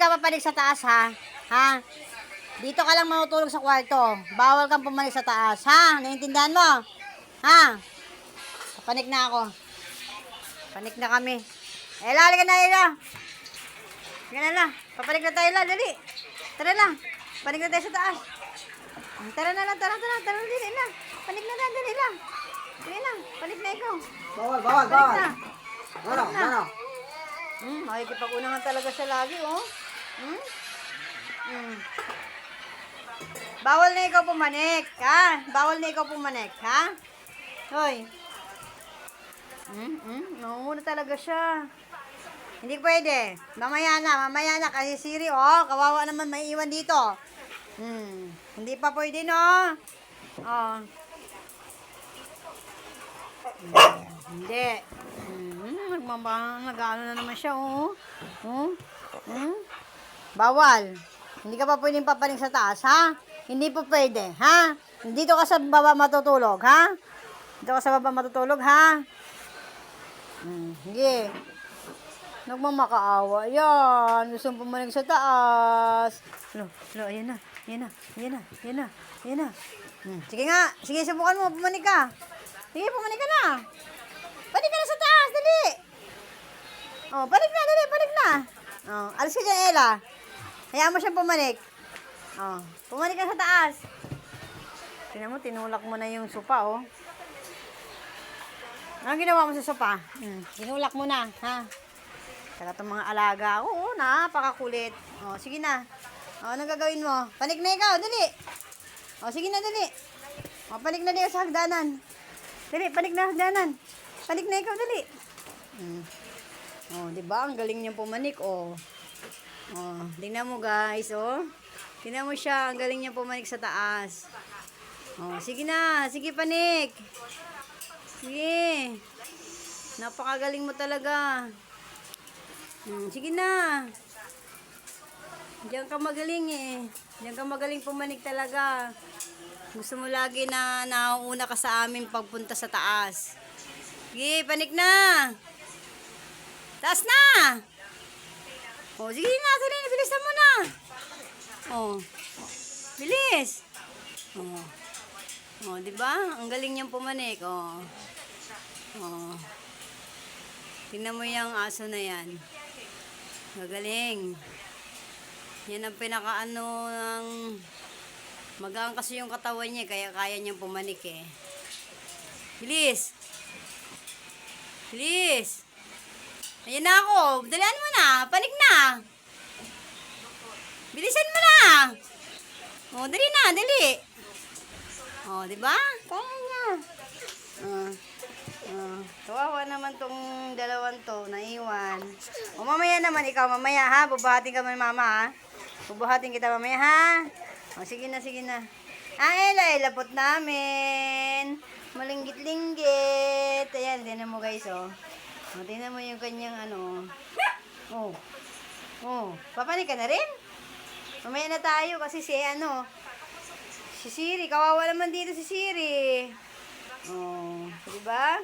ka papanig sa taas, ha? Ha? Dito ka lang matutulog sa kwarto. Bawal kang pumanig sa taas, ha? Naiintindihan mo? Ha? Papanig na ako. Panik na kami. Eh, lali ka na, Ella. Ganun na. Papanig na tayo, Ella. Dali. Tara na. Panig na tayo sa taas. Tara na lang, tara, tara. Tara na, dali na. Panig na na, dali na. Dali na. Panig na ikaw. Bawal, bawal, bawal. na. Ano, na. ano? Hmm, makikipag-unahan talaga siya lagi, oh. Hmm? Hmm. Bawal na ikaw pumanik, ha? Bawal na ikaw pumanik, ha? Hoy. Hmm, hmm, nangunguna talaga siya. Hindi pwede. Mamaya na, mamaya na. Kasi Siri, oh, kawawa naman maiiwan dito. Hmm, hindi pa pwede, no? Oh. Hmm, Hindi. Hmm, nagmama, nag-ano na naman siya, oh. Hmm? Hmm? Bawal. Hindi ka pa pwedeng papaling sa taas, ha? Hindi pa pwede, ha? Dito ka sa baba matutulog, ha? Dito ka sa baba matutulog, ha? Hmm, sige. Nagmamakaawa. Yan. Gusto mong pumaling sa taas. Lo, lo, ayan na. Ayan na. Ayan na. Ayan na. Ayan na. Hmm, sige nga. Sige, subukan mo. Pumanig ka. Sige, pumanig ka na. Panig ka na sa taas. Dali. Oh, panig na. Dali. Panig na. Oh, alis ka dyan, Ella. Hayaan mo siyang pumanik. Oh, pumanik ka sa taas. Tingnan mo, tinulak mo na yung sopa, oh. Anong ginawa mo sa sopa? Hmm, tinulak mo na, ha? Kaya itong mga alaga, oo, napakakulit. Oh, sige na. Oh, anong gagawin mo? Panik na ikaw, dali. Oh, sige na, dali. Oh, panik na dito sa hagdanan. Dali, panik na hagdanan. Panik na ikaw, dali. Hmm. Oh, 'di ba? Ang galing niyang pumanik, oh. Oh, tingnan mo guys, oh. Tingnan mo siya, ang galing niya pumanik sa taas. Oh, sige na, sige panik. Sige. Napakagaling mo talaga. Hmm, sige na. Diyan ka magaling eh. Diyan ka magaling pumanik talaga. Gusto mo lagi na nauuna ka sa amin pagpunta sa taas. Sige, panik na. Taas na! Oh, sige na, sige na, bilisan mo na. Oh. Bilis. Oh. Oh, 'di ba? Ang galing niyang pumanik, oh. Oh. Tingnan mo yung aso na 'yan. Magaling. Yan ang pinakaano ng magaan kasi yung katawan niya kaya kaya niyang pumanik eh. Bilis. Bilis. Ayan na ako. Dalian mo na. Panik na. Bilisan mo na. Oh, dali na, dali. Oh, di ba? Kaya niya. Ah. Ah. Kawawa naman tong dalawang to, naiwan. O mamaya naman, ikaw mamaya ha, bubuhatin ka man mama ha. Bubuhatin kita mamaya ha. O sige na, sige na. Ah, Ella, ilapot namin. Malinggit-linggit. Ayan, tinan mo guys, oh. O, tingnan mo yung kanyang ano. Oh. Oh, papanik ka na rin? Mamaya na tayo kasi si ano, si Siri, kawawa naman dito si Siri. Oh, di ba?